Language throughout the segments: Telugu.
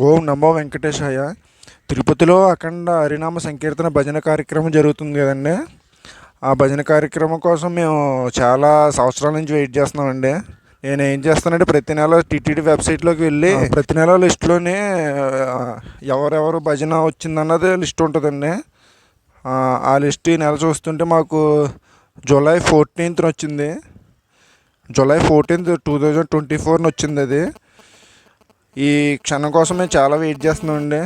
ఓం నమో వెంకటేశాయ. తిరుపతిలో అఖండ హరినామ సంకీర్తన భజన కార్యక్రమం జరుగుతుంది కదండి. ఆ భజన కార్యక్రమం కోసం మేము చాలా సంవత్సరాల నుంచి వెయిట్ చేస్తున్నామండి. నేను ఏం చేస్తానంటే ప్రతి నెల టీటీడీ వెబ్సైట్లోకి వెళ్ళి ప్రతి నెల లిస్టులోనే ఎవరెవరు భజన వచ్చిందన్నది లిస్ట్ ఉంటుందండి. ఆ, ఆ లిస్ట్ ఈ నెల చూస్తుంటే మాకు జూలై ఫోర్టీన్త్న వచ్చింది July fourteenth two thousand twenty ఫోర్న వచ్చింది అది. ఈ క్షణం కోసం మేము చాలా వెయిట్ చేస్తున్నామండి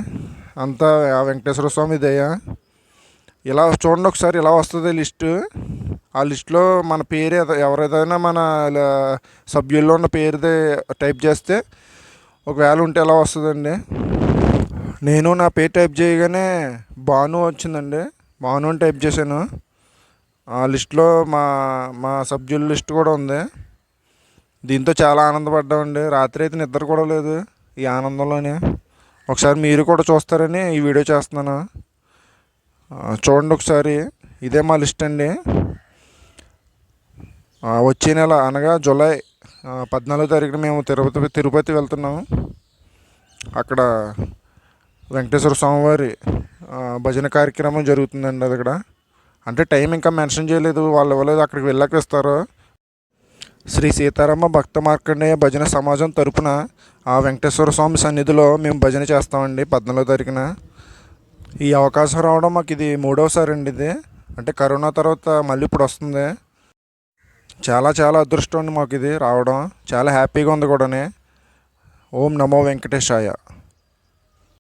అంతా ఆ వెంకటేశ్వర స్వామి దయ. ఇలా చూడండి ఒకసారి ఇలా వస్తుంది లిస్టు. ఆ లిస్టులో మన పేరు ఎవరైనా ఎవరిదైనా మన సభ్యుల్లో ఉన్న పేరుదే టైప్ చేస్తే ఒకవేళ ఉంటే ఎలా వస్తుందండి? నేను నా పేరు టైప్ చేయగానే భాను వచ్చిందండి. భాను అని టైప్ చేశాను. ఆ లిస్టులో మా మా సభ్యుల లిస్ట్ కూడా ఉంది. దీంతో చాలా ఆనందపడ్డామండి. రాత్రి అయితే నిద్ర కూడా లేదు. ఈ ఆనందంలోనే. ఒకసారి మీరు కూడా చూస్తారని ఈ వీడియో చేస్తున్నాను. చూడండి ఒకసారి. ఇదే మా లిస్ట్ అండి. వచ్చే నెల అనగా జూలై పద్నాలుగో తారీఖున మేము తిరుపతి తిరుపతి వెళ్తున్నాము. అక్కడ వెంకటేశ్వర స్వామివారి భజన కార్యక్రమం జరుగుతుందండి అది అక్కడ అంటే టైం ఇంకా మెన్షన్ చేయలేదు వాళ్ళు ఇవ్వలేదు అక్కడికి వెళ్ళాక ఇస్తారు. శ్రీ సీతారామ భక్త మార్కండేయ భజన సమాజం తరపున ఆ వెంకటేశ్వర స్వామి సన్నిధిలో మేము భజన చేస్తామండి పద్నాలుగో తారీఖున. ఈ అవకాశం రావడం మాకు ఇది మూడవసారి అండి ఇది. అంటే కరోనా తర్వాత మళ్ళీ ఇప్పుడు వస్తుంది. చాలా చాలా అదృష్టం అండి మాకు ఇది రావడం. చాలా హ్యాపీగా ఉంది కూడానే. ఓం నమో వెంకటేశాయ.